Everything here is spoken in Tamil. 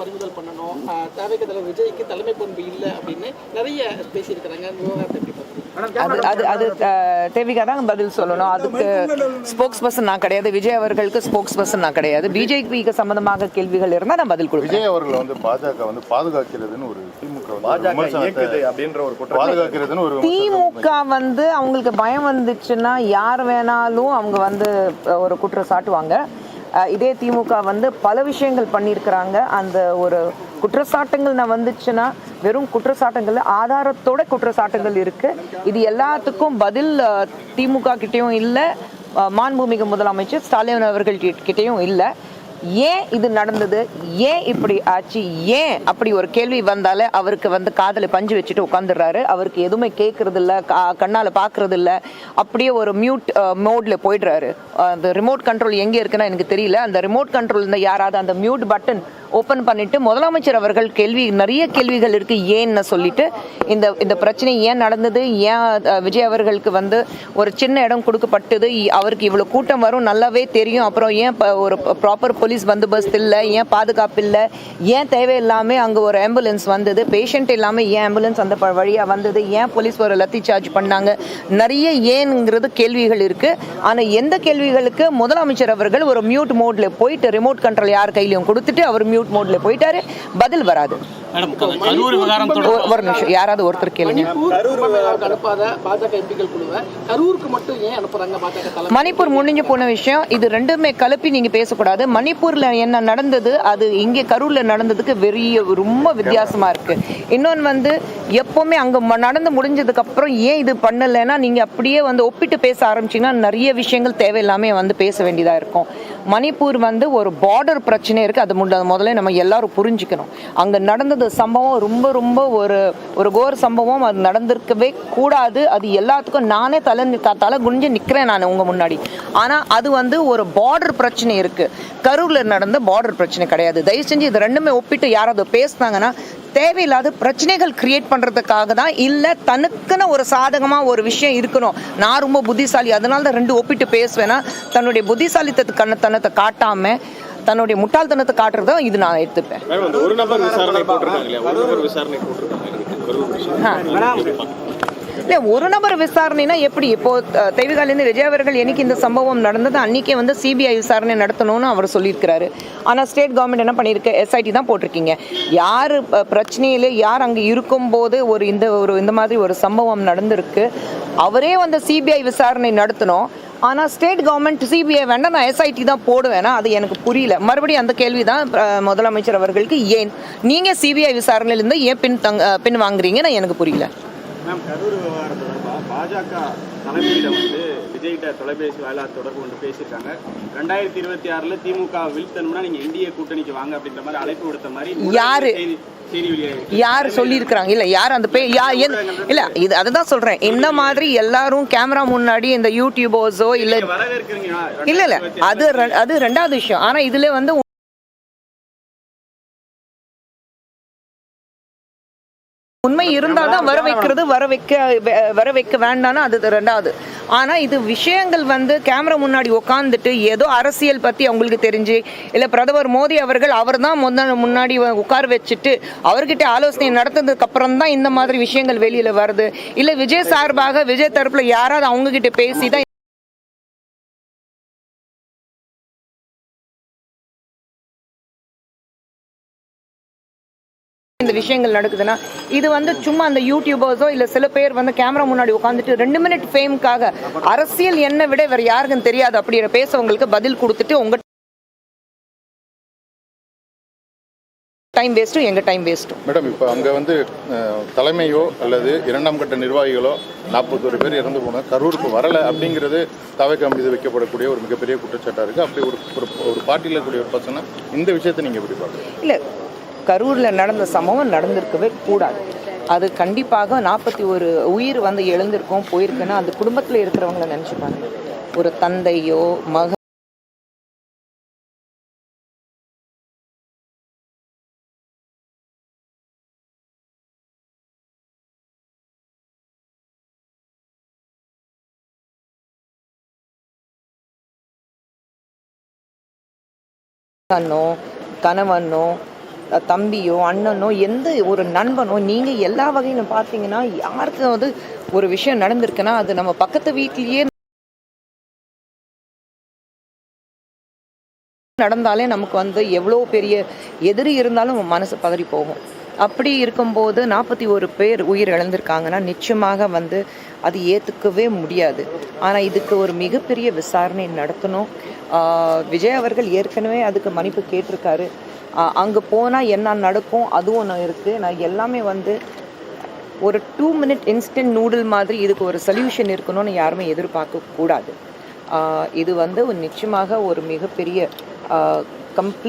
பறிமுதல் பண்ணணும். தேவைக்கு தலைவர் விஜய்க்கு தலைமை பண்பு இல்லை அப்படின்னு நிறைய பேசியிருக்கிறாங்க. அது அது தேவிகா தான் பதில் சொல்லணும். அதுக்கு ஸ்போக்ஸ் பர்சன் நான் கிடையாது. விஜய் அவர்களுக்கு ஸ்போக்ஸ் பர்சன் நான் கிடையாது. பிஜேபிக்கு சம்பந்தமாக கேள்விகள் இருந்தால் நான் பதில் கொடுப்பேன். விஜய் அவர்களை வந்து பாஜக வந்து பாதுகாக்கிறதுன்னு ஒரு திமுக அப்படின்ற ஒரு குற்றம் பாதுகாக்கிறதுன்னு ஒரு திமுக வந்து அவங்களுக்கு பயம் வந்துச்சுன்னா யார் வேணாலும் அவங்க வந்து ஒரு குற்றம் சாட்டுவாங்க இதே திமுக வந்து பல விஷயங்கள் பண்ணியிருக்கிறாங்க. அந்த ஒரு குற்றச்சாட்டுங்கள் நான் வந்துச்சுன்னா வெறும் குற்றச்சாட்டுங்கள் ஆதாரத்தோட குற்றச்சாட்டுகள் இருக்கு. இது எல்லாத்துக்கும் பதில் திமுக கிட்டேயும் இல்லை. மாண்புமிகு முதலமைச்சர் ஸ்டாலின் அவர்கள் கிட்டேயும் இல்லை. ஏன் இது நடந்தது? ஏன் இப்படி ஆச்சு? ஏன் அப்படி ஒரு கேள்வி வந்தாலே அவருக்கு வந்து காதல பஞ்சு வச்சுட்டு உட்காந்துடுறாரு. அவருக்கு எதுவுமே கேட்கறது இல்லை கா- பார்க்கறது இல்லை அப்படியே ஒரு மியூட் மோட்ல போயிடுறாரு. அந்த ரிமோட் கண்ட்ரோல் எங்கே இருக்குன்னா எனக்கு தெரியல. அந்த ரிமோட் கண்ட்ரோல் இருந்த யாராவது அந்த மியூட் பட்டன் ஓப்பன் பண்ணிட்டு முதலமைச்சர் அவர்கள் கேள்வி நிறைய கேள்விகள் இருக்கு. ஏன்னு சொல்லிட்டு இந்த இந்த பிரச்சனை ஏன் நடந்தது? ஏன் விஜய் அவர்களுக்கு வந்து ஒரு சின்ன இடம் கொடுக்கப்பட்டது? இ- அவருக்கு இவ்வளோ கூட்டம் வரும். நல்லாவே தெரியும். அப்புறம் ஏன் ஒரு ப்ராப்பர் போலீஸ் பந்தோபஸ்து இல்லை? ஏன் பாதுகாப்பு இல்லை? ஏன் தேவையில்லாமல் அங்கே ஒரு ஆம்புலன்ஸ் வந்தது? பேஷண்ட் இல்லாமல் ஏன் ஆம்புலன்ஸ் அந்த வழியாக வந்தது? ஏன் போலீஸ் ஒரு லத்தி சார்ஜ் பண்ணாங்க? நிறைய ஏன்ங்கிறது கேள்விகள் இருக்கு. ஆனால் எந்த கேள்வி கேள்விகளுக்கு முதலமைச்சர் அவர்கள் ஒரு மியூட் மோட்ல போயிட்டு ரிமோட் கண்ட்ரோல் யார் கையிலையும் கொடுத்துட்டு அவர் மியூட் மோட்ல போயிட்டாரு. பதில் வராது. ஒரு நிமிஷம். யாராவது ஒருத்தர் கேளுங்க. மணிப்பூர் முடிஞ்சு போன விஷயம். இது ரெண்டுமே கலப்பி நீங்க பேசக்கூடாது. மணிப்பூர்ல என்ன நடந்தது? அது இங்கே கரூர்ல நடந்ததுக்கு வெறிய ரொம்ப வித்தியாசமா இருக்கு. இன்னொன்று வந்து எப்போவுமே அங்கே ம- நடந்து முடிஞ்சதுக்கப்புறம் ஏன் இது பண்ணலைன்னா நீங்கள் அப்படியே வந்து ஒப்பிட்டு பேச ஆரம்பிச்சீங்கன்னா நிறைய விஷயங்கள் தேவையில்லாமே வந்து பேச வேண்டியதாக இருக்கும். மணிப்பூர் வந்து ஒரு பார்டர் பிரச்சனை இருக்குது அது முத- முதல்ல நம்ம எல்லாரும் புரிஞ்சுக்கணும். அங்கே நடந்தது சம்பவம் ரொம்ப ரொம்ப ஒரு ஒரு கோர் சம்பவம். அது நடந்திருக்கவே கூடாது. அது எல்லாத்துக்கும் நானே தலை தலை குனிஞ்சு நிற்கிறேன் நான் உங்கள் முன்னாடி. ஆனால் அது வந்து ஒரு பார்டர் பிரச்சனை இருக்குது கரூரில் நடந்த பார்டர் பிரச்சனை கிடையாது. தயவு செஞ்சு இது ரெண்டுமே ஒப்பிட்டு யாராவது பேசினாங்கன்னா தேவையில்லாத பிரச்சனைகள் கிரியேட் பண்றதுக்காக தான் இல்ல தனக்குன்னு ஒரு சாதகமா ஒரு விஷயம் இருக்கணும். நான் ரொம்ப புத்திசாலி அதனால தான் ரெண்டு ஒப்பிட்டு பேசுவேன்னா தன்னுடைய புத்திசாலித்தத்து கண்ணத்தனத்தை காட்டாம தன்னுடைய முட்டாள்தனத்தை காட்டுறதா இது நான் எடுத்துப்பேன். ஒரு நபர் விசாரணை போட்டிருக்காங்க இல்லை ஒரு நபர் விசாரணைனா எப்படி? இப்போ அஹ், தெய்வகாலேருந்து விஜய் அவர்கள் என்னைக்கு இந்த சம்பவம் நடந்தது அன்னைக்கே வந்து சிபிஐ விசாரணை நடத்தணும்னு அவர் சொல்லியிருக்கிறாரு. ஆனால் ஸ்டேட் கவர்மெண்ட் என்ன பண்ணியிருக்கு? எஸ்ஐடி தான் போட்டிருக்கீங்க. யார் பிரச்சனையில் யார் அங்கே இருக்கும்போது ஒரு இந்த ஒரு இந்த மாதிரி ஒரு சம்பவம் நடந்திருக்கு? அவரே வந்து சிபிஐ விசாரணை நடத்தணும். ஆனால் ஸ்டேட் கவர்மெண்ட் சிபிஐ வேண்டாம் நான் எஸ்ஐடி தான் போடுவேனா? அது எனக்கு புரியல. மறுபடியும் அந்த கேள்வி தான் முதலமைச்சர் அவர்களுக்கு ஏன்? நீங்கள் சிபிஐ விசாரணையிலேருந்து ஏன் பின் தங் பின் வாங்குறீங்கன்னு எனக்கு புரியல. மேம் கரூர் விவகாரம் தொடர்பாக பாஜக தலைமையிடம் வந்து விஜய்கிட்ட தொலைபேசி வாயிலாக தொடர்பு கொண்டு பேசியிருக்காங்க. ரெண்டாயிரத்தி இருபத்தி ஆறுல திமுக வீழ்த்தணும்னா நீங்க என்டிஏ கூட்டணிக்கு வாங்க அப்படின்ற மாதிரி அழைப்பு விடுத்த மாதிரி யாரு? யார் சொல்லியிருக்கிறாங்க? இல்ல யார் அந்த பே யா இல்ல இது அதுதான் சொல்றேன். இந்த மாதிரி எல்லாரும் கேமரா முன்னாடி இந்த யூடியூபர்ஸோ இல்ல இல்ல இல்ல. அது அது ரெண்டாவது விஷயம். ஆனா இதுல வந்து உண்மை இருந்தாதான் வர வைக்கிறது வர வைக்க வர வைக்க வேண்டாம்னா அது ரெண்டாவது. ஆனா இது விஷயங்கள் வந்து கேமரா முன்னாடி உட்காந்துட்டு ஏதோ அரசியல் பத்தி அவங்களுக்கு தெரிஞ்சு இல்ல பிரதமர் மோடி அவர்கள் அவர் தான் முன்னாடி வ- உட்கார வச்சுட்டு அவர்கிட்ட ஆலோசனை நடத்ததுக்கு அப்புறம் தான் இந்த மாதிரி விஷயங்கள் வெளியில வருது. இல்ல விஜய் சார்பாக விஜய் தரப்புல யாராவது அவங்க கிட்ட பேசி தான் இந்த விஷயங்கள் நடக்குதுன்னா இது வந்து சும்மா அந்த யூடியூபர்ஸோ இல்ல சில பேர் வந்து கேமரா முன்னாடி உட்காந்துட்டு ரெண்டு மினிட் ஃபேம்க்காக அரசியல் என்ன விட வேற யாருக்கும் தெரியாது அப்படிங்கிற பேசவங்களுக்கு பதில் கொடுத்துட்டு உங்க டைம் வேஸ்ட்டும் எங்க டைம் வேஸ்ட்டும் மேடம் இப்போ அங்கே வந்து தலைமையோ அல்லது இரண்டாம் கட்ட நிர்வாகிகளோ நாற்பத்தோரு பேர் இறந்து போன கரூருக்கு வரலை அப்படிங்கிறது தவைக்கம் மீது வைக்கப்படக்கூடிய ஒரு மிகப்பெரிய குற்றச்சாட்டாக இருக்குது அப்படி ஒரு ஒரு ஒரு பார்ட்டியில் இருக்கக்கூடிய ஒரு பர்சனை இந்த விஷயத்தை நீங்கள் எப்படி பார்க்குறீங்க? இல்ல கரூர்ல நடந்த சம்பவம் நடந்திருக்கவே கூடாது. அது கண்டிப்பாக நாற்பத்தி ஒரு உயிர் வந்து எழுந்திருக்கும் போயிருக்குன்னா அந்த குடும்பத்துல இருக்கிறவங்கள நினைச்சு பாருங்க. ஒரு தந்தையோ மக கண்ணோ கணவனோ தம்பியோ அண்ணனோ எந்த ஒரு நண்பனோ நீங்கள் எல்லா வகையிலும் பார்த்தீங்கன்னா யாருக்காவது ஒரு விஷயம் நடந்திருக்குன்னா அது நம்ம பக்கத்து வீட்லேயே நடந்தாலே நமக்கு வந்து எவ்வளோ பெரிய எதிரி இருந்தாலும் நம்ம மனசு பதறி போகும். அப்படி இருக்கும்போது நாற்பத்தி ஒரு பேர் உயிர் இழந்திருக்காங்கன்னா நிச்சயமாக வந்து அது ஏற்றுக்கவே முடியாது. ஆனால் இதுக்கு ஒரு மிகப்பெரிய விசாரணை நடத்தணும். விஜய் அவர்கள் ஏற்கனவே அதுக்கு மன்னிப்பு கேட்டிருக்காரு. அங்கே போனால் என்ன நடக்கும் அதுவும் ஒன்று இருக்குது நான் எல்லாமே வந்து ஒரு டூ மினிட் இன்ஸ்டன்ட் நூடுல் மாதிரி இதுக்கு ஒரு சொல்யூஷன் இருக்கணும்னு யாருமே எதிர்பார்க்க கூடாது. இது வந்து நிச்சயமாக ஒரு மிகப்பெரிய கம்ப்ளீட்